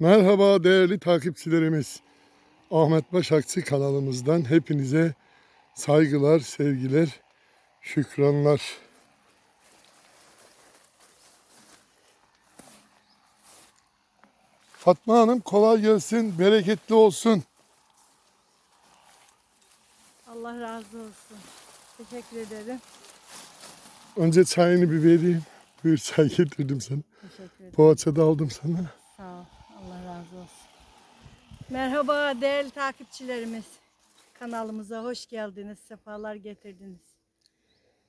Merhaba değerli takipçilerimiz. Ahmet Başakçı kanalımızdan hepinize saygılar, sevgiler, şükranlar. Fatma Hanım kolay gelsin, bereketli olsun. Allah razı olsun. Teşekkür ederim. Önce çayını bir vereyim. Buyur çay getirdim sana. Teşekkür ederim. Poğaça da aldım sana. Sağ ol. Allah razı olsun. Merhaba değerli takipçilerimiz. Kanalımıza hoş geldiniz. Sefalar getirdiniz.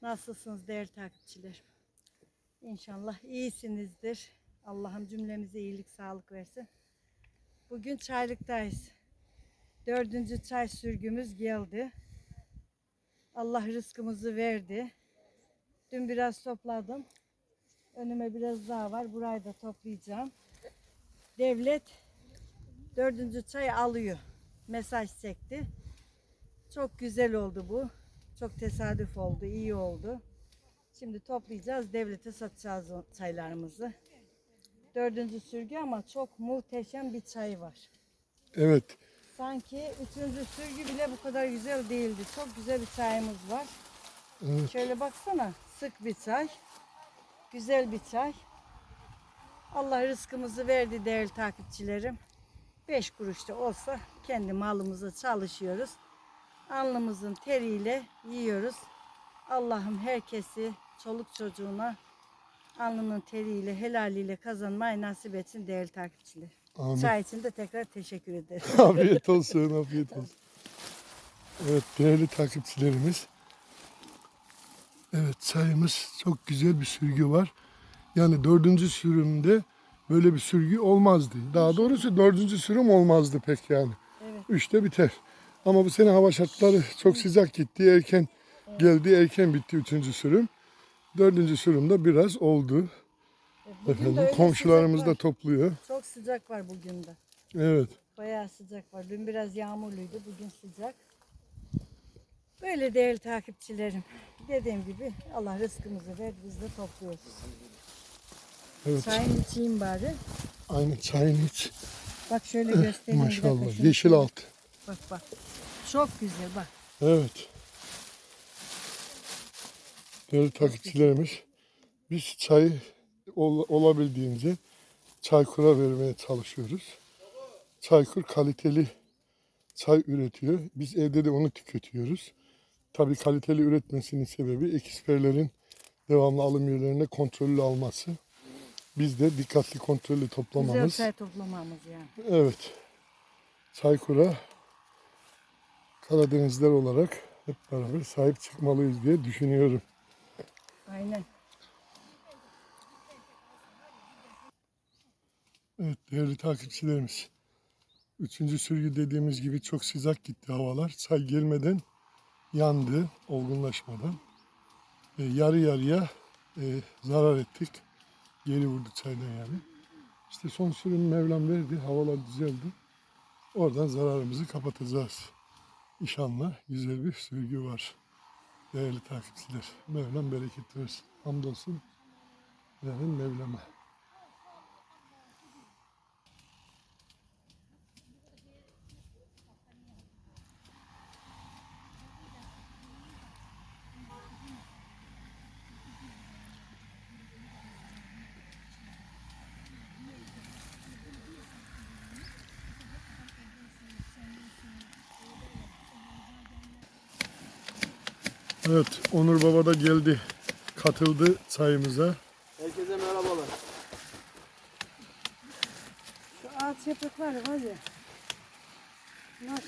Nasılsınız değerli takipçilerim? İnşallah iyisinizdir. Allah'ım cümlemize iyilik, sağlık versin. Bugün çaylıktayız. Dördüncü çay sürgümüz geldi. Allah rızkımızı verdi. Dün biraz topladım. Önüme biraz daha var. Burayı da toplayacağım. Devlet dördüncü çay alıyor. Mesaj çekti. Çok güzel oldu bu. Çok tesadüf oldu. iyi oldu. Şimdi toplayacağız. Devlete satacağız çaylarımızı. Dördüncü sürgü ama çok muhteşem bir çay var. Evet, Sanki üçüncü sürgü bile bu kadar güzel değildi. Çok güzel bir çayımız var. evet. Şöyle baksana sık bir çay. Güzel bir çay. Allah rızkımızı verdi değerli takipçilerim. Beş kuruş da olsa kendi malımıza çalışıyoruz. Alnımızın teriyle yiyoruz. Allah'ım herkesi çoluk çocuğuna alnının teriyle helaliyle kazanmayı nasip etsin değerli takipçiler. Amin. Çay için de tekrar teşekkür ederim. afiyet olsun, afiyet olsun. Evet değerli takipçilerimiz. Evet çayımız çok güzel bir sürgü var. Yani dördüncü sürümde böyle bir sürgü olmazdı. Daha doğrusu dördüncü sürüm olmazdı pek yani. Evet. Üçte biter. Ama bu sene hava şartları çok sıcak gitti. Erken geldi, erken bitti üçüncü sürüm. Dördüncü sürümde biraz oldu. Bugün de Efendim komşularımız da topluyor. Çok sıcak var bugün de. Evet. Bayağı sıcak var. Dün biraz yağmurluydu, bugün sıcak. Böyle değerli takipçilerim. Dediğim gibi Allah rızkımızı ver, biz de topluyoruz. Evet. Çayını içeyim bari. Aynı çayını iç. Bak şöyle göstereyim. bir dakika Maşallah. Yeşil alt. Bak bak. Çok güzel bak. Evet. Değerli takipçilerimiz, biz çayı ol- olabildiğince Çaykur'a vermeye çalışıyoruz. Çaykur kaliteli çay üretiyor. Biz evde de onu tüketiyoruz. Tabii kaliteli üretmesinin sebebi eksperlerin devamlı alım yerlerine kontrollü alması. Biz de dikkatli kontrollü Güzel toplamamız. çay toplamamız yani. Evet. Çaykur'a Karadenizler olarak hep beraber sahip çıkmalıyız diye düşünüyorum. Aynen. Evet değerli takipçilerimiz. Üçüncü sürgü dediğimiz gibi çok sıcak gitti havalar. Çay gelmeden yandı olgunlaşmadan. E, yarı yarıya e, zarar ettik. Geri vurdu çaydan yani. İşte son sürüm Mevlam verdi. Havalar düzeldi. Oradan zararımızı kapatacağız. İnşallah güzel bir sürgü var. Değerli takipçiler. Mevlam bereket versin. Hamdolsun. Verin Mevlam'a. Evet, Onur Baba da geldi. Katıldı çayımıza. Herkese merhabalar. Şu ağaç yaprakları var ya. Bunlar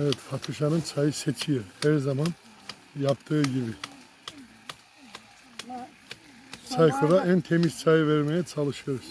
Evet, Fatuşa'nın çayı seçiyor. Her zaman yaptığı gibi. Çaykur'a en temiz çay vermeye çalışıyoruz.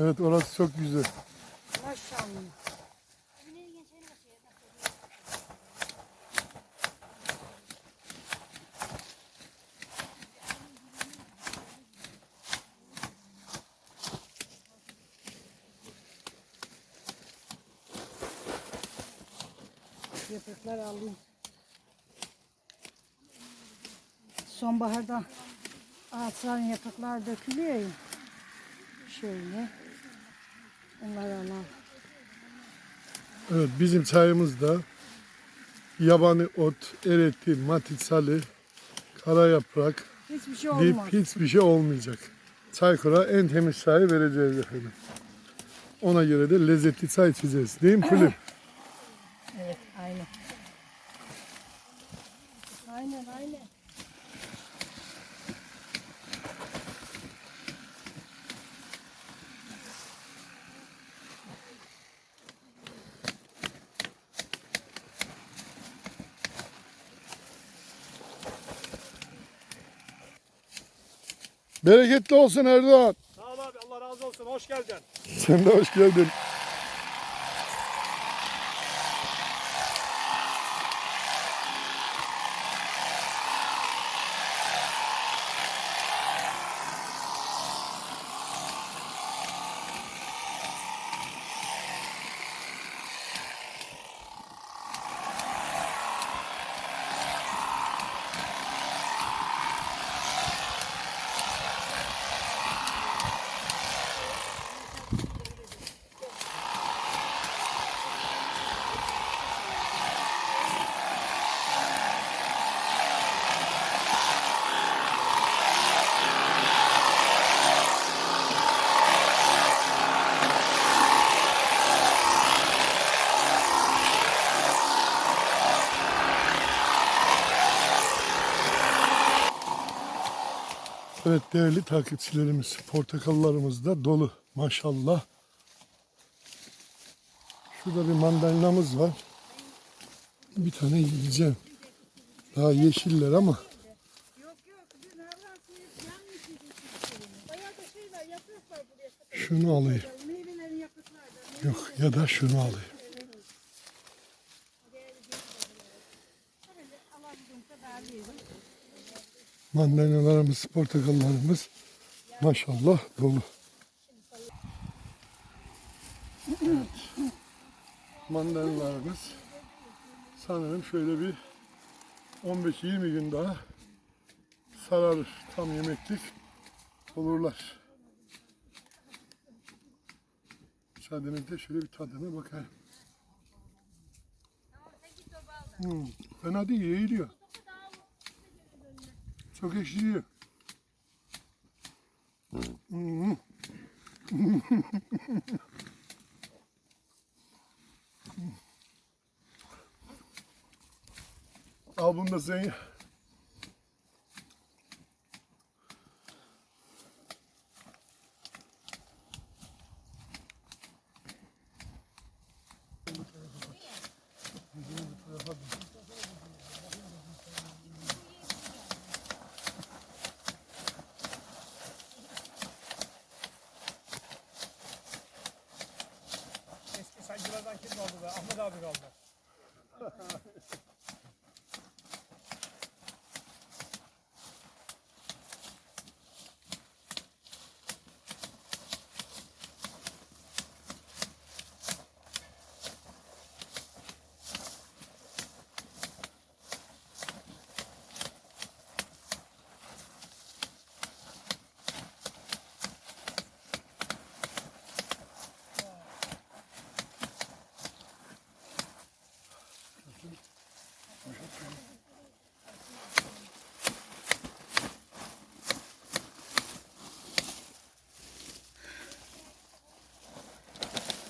Evet orası çok güzel. Maşallah. Yapraklar alayım. Sonbaharda ağaçların yaprakları dökülüyor ya. Şöyle. Onları alalım. Evet bizim çayımızda yabani ot, ereti, matitsali, kara yaprak, Hiçbir şey olmaz. hiçbir şey olmayacak. Çaykura en temiz çayı vereceğiz efendim. Ona göre de lezzetli çay içeceğiz. Değil mi Kulüp? Evet, aynen. Aynen, aynen. Bereketli olsun Erdoğan. Sağ ol abi Allah razı olsun hoş geldin. Sen de hoş geldin. Evet değerli takipçilerimiz, portakallarımız da dolu maşallah. Şurada bir mandalinamız var. Bir tane yiyeceğim. Daha yeşiller ama şunu alayım. Yok ya da şunu alayım. Mandalinalarımız, portakallarımız maşallah dolu. Evet. Mandalinalarımız sanırım şöyle bir 15-20 gün daha sararır. Tam yemeklik olurlar. Müsaadenizle şöyle bir tadına bakayım. Hmm, fena değil, iyi gidiyor. Çok ekşiyor. Hmm. Al bunu da sen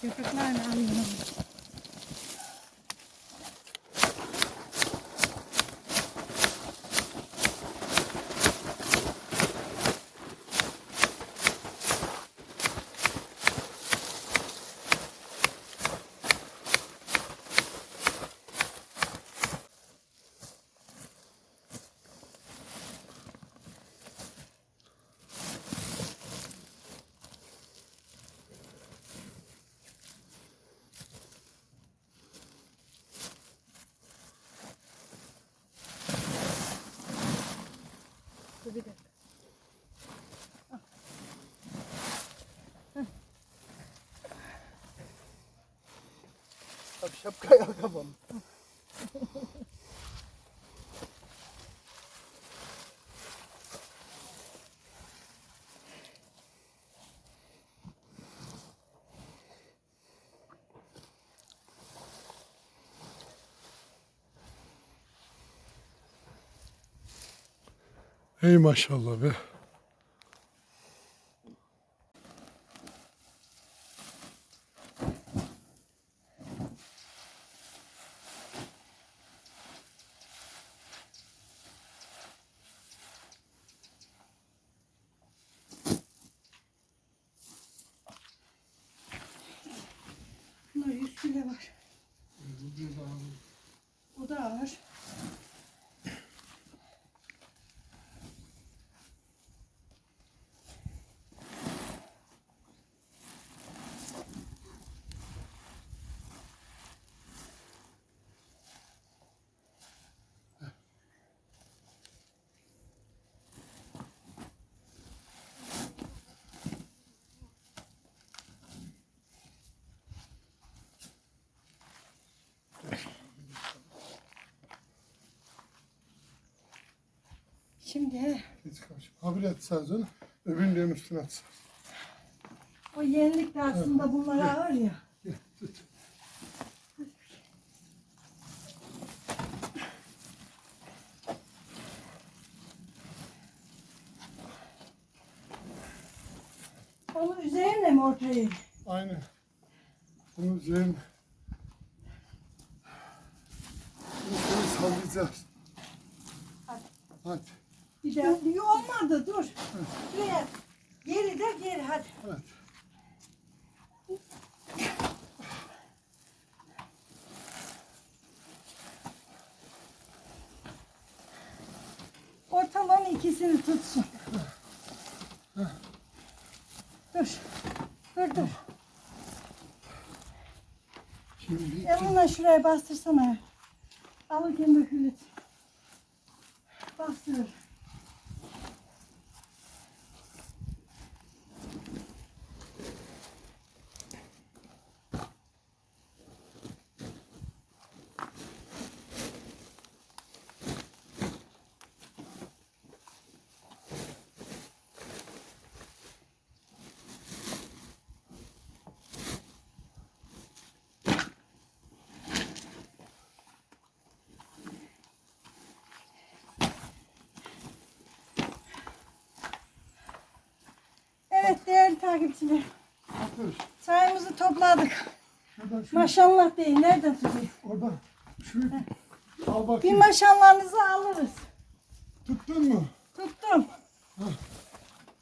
Even kleine aan de hand. Tabii şapkayı al kafam. Ey maşallah be. Şimdi Geç karşı. Ha bir et sadece. Öbürünü de üstüne at. o yenilik de aslında bunlar ağır ya. Onun üzerine mi ortaya? Aynen. Bunu üzerine. Bunu sallayacağız. Hadi. Hadi. De bir olmadı dur. Şuraya. Geri de geri hadi. Evet. Ortalığın ikisini tutsun. Dur. Dur dur. Şimdi Elinle şuraya bastırsana. Alırken dökülür. Bastır. Evet değerli takipçiler. Çayımızı topladık. Şuradan şu, Maşallah değil. Nereden tutayım? oradan. Şu al Bir bakayım. maşallahınızı alırız. Tuttun mu? Tuttum.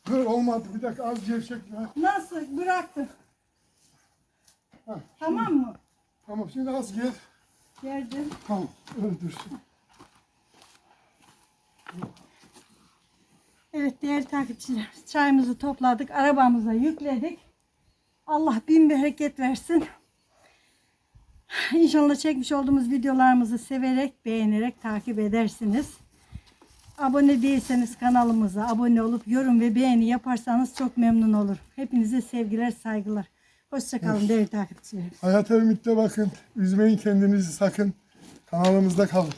Dur olmadı. Bir dakika az gevşek ver. Nasıl? Bıraktım. Ha, Tamam mı? Tamam şimdi az gel. Verdim. Tamam. Öyle dursun. Evet değerli takipçiler. Çayımızı topladık. Arabamıza yükledik. Allah bin bereket versin. İnşallah çekmiş olduğumuz videolarımızı severek, beğenerek takip edersiniz. Abone değilseniz kanalımıza abone olup yorum ve beğeni yaparsanız çok memnun olur. Hepinize sevgiler, saygılar. Hoşçakalın değerli takipçiler. Hayata ümitle bakın. Üzmeyin kendinizi sakın. Kanalımızda kalın.